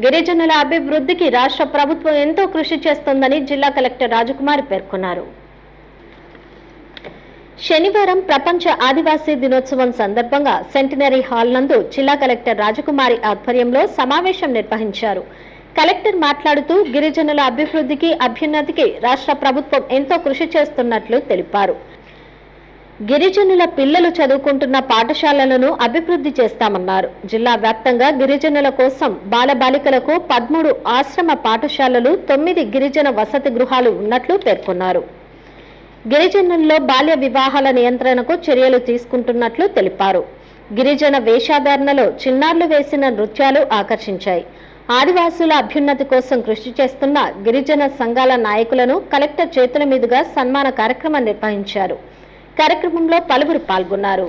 గిరిజనుల అభివృద్ధికి రాష్ట్ర ప్రభుత్వం ఎంతో కృషి చేస్తోందని జిల్లా కలెక్టర్ రాజకుమారి పేర్కొన్నారు. శనివారం ప్రపంచ ఆదివాసీ దినోత్సవం సందర్భంగా సెంటినరీ హాల్ నందు జిల్లా కలెక్టర్ రాజకుమారి ఆధ్వర్యంలో సమావేశం నిర్వహించారు. కలెక్టర్ మాట్లాడుతూ గిరిజనుల అభివృద్ధికి అభ్యున్నతికి రాష్ట్ర ప్రభుత్వం ఎంతో కృషి చేస్తున్నట్లు తెలిపారు. గిరిజనుల పిల్లలు చదువుకుంటున్న పాఠశాలలను అభివృద్ధి చేస్తామన్నారు. జిల్లా వ్యాప్తంగా గిరిజనుల కోసం బాలబాలికలకు పదమూడు ఆశ్రమ పాఠశాలలు తొమ్మిది గిరిజన వసతి గృహాలు ఉన్నట్లు పేర్కొన్నారు. గిరిజనుల్లో బాల్య వివాహాల నియంత్రణకు చర్యలు తీసుకుంటున్నట్లు తెలిపారు. గిరిజన వేషాధారణలో చిన్నారులు వేసిన నృత్యాలు ఆకర్షించాయి. ఆదివాసుల అభ్యున్నతి కోసం కృషి చేస్తున్న గిరిజన సంఘాల నాయకులను కలెక్టర్ చేతుల మీదుగా సన్మాన కార్యక్రమం నిర్వహించారు. కార్యక్రమంలో పలువురు పాల్గొన్నారు.